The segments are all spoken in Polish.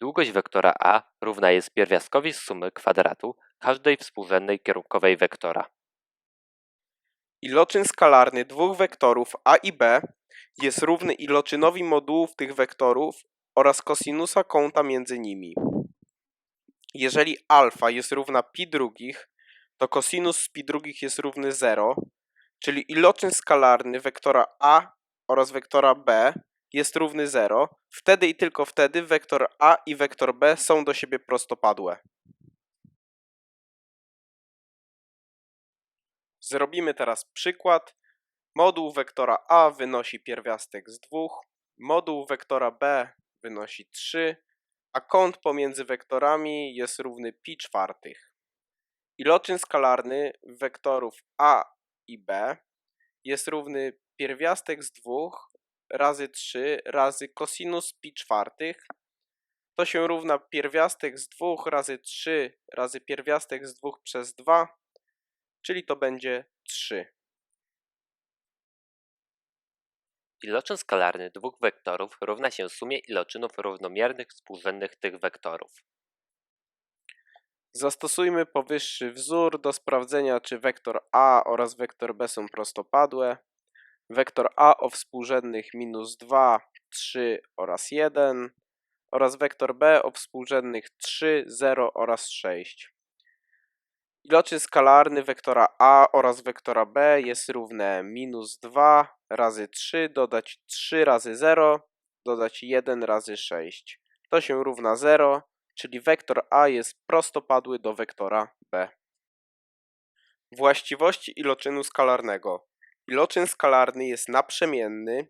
Długość wektora a równa jest pierwiastkowi sumy kwadratu każdej współrzędnej kierunkowej wektora. Iloczyn skalarny dwóch wektorów a i b jest równy iloczynowi modułów tych wektorów oraz kosinusa kąta między nimi. Jeżeli alfa jest równa pi drugich, to kosinus z pi drugich jest równy 0, czyli iloczyn skalarny wektora a oraz wektora b jest równy 0. Wtedy i tylko wtedy wektor a i wektor b są do siebie prostopadłe. Zrobimy teraz przykład. Moduł wektora a wynosi pierwiastek z 2, moduł wektora b wynosi 3, a kąt pomiędzy wektorami jest równy pi czwartych. Iloczyn skalarny wektorów a i b jest równy pierwiastek z 2 razy 3 razy kosinus pi czwartych. To się równa pierwiastek z 2 razy 3 razy pierwiastek z 2 przez 2, czyli to będzie 3. Iloczyn skalarny dwóch wektorów równa się sumie iloczynów równomiernych współrzędnych tych wektorów. Zastosujmy powyższy wzór do sprawdzenia, czy wektor a oraz wektor b są prostopadłe. Wektor a o współrzędnych minus 2, 3 oraz 1 oraz wektor b o współrzędnych 3, 0 oraz 6. Iloczyn skalarny wektora a oraz wektora b jest równe minus 2 razy 3 dodać 3 razy 0 dodać 1 razy 6. To się równa 0, czyli wektor a jest prostopadły do wektora b. Właściwości iloczynu skalarnego. Iloczyn skalarny jest naprzemienny,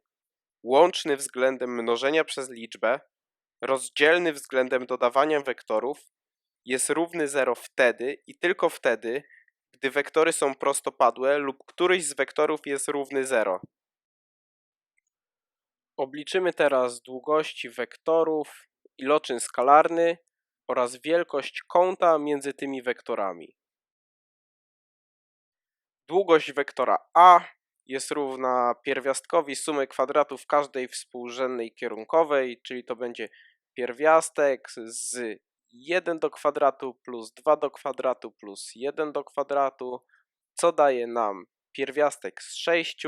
łączny względem mnożenia przez liczbę, rozdzielny względem dodawania wektorów, jest równy 0 wtedy i tylko wtedy, gdy wektory są prostopadłe lub któryś z wektorów jest równy 0. Obliczymy teraz długości wektorów, iloczyn skalarny oraz wielkość kąta między tymi wektorami. Długość wektora a jest równa pierwiastkowi sumy kwadratów każdej współrzędnej kierunkowej, czyli to będzie pierwiastek z 1 do kwadratu plus 2 do kwadratu plus 1 do kwadratu, co daje nam pierwiastek z 6,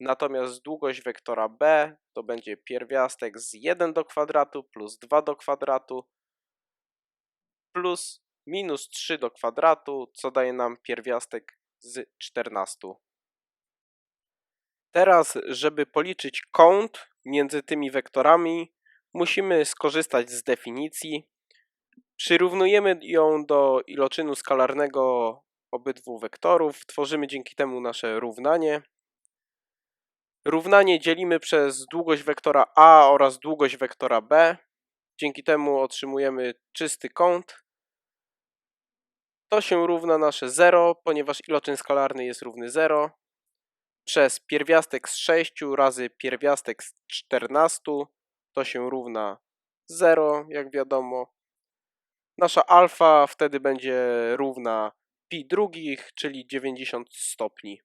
natomiast długość wektora b to będzie pierwiastek z 1 do kwadratu plus 2 do kwadratu plus minus 3 do kwadratu, co daje nam pierwiastek z 14. Teraz, żeby policzyć kąt między tymi wektorami, musimy skorzystać z definicji. Przyrównujemy ją do iloczynu skalarnego obydwu wektorów. Tworzymy dzięki temu nasze równanie. Równanie dzielimy przez długość wektora a oraz długość wektora b. Dzięki temu otrzymujemy czysty kąt. To się równa nasze 0, ponieważ iloczyn skalarny jest równy 0 przez pierwiastek z 6 razy pierwiastek z 14 to się równa 0, jak wiadomo. Nasza alfa wtedy będzie równa pi drugich, czyli 90 stopni.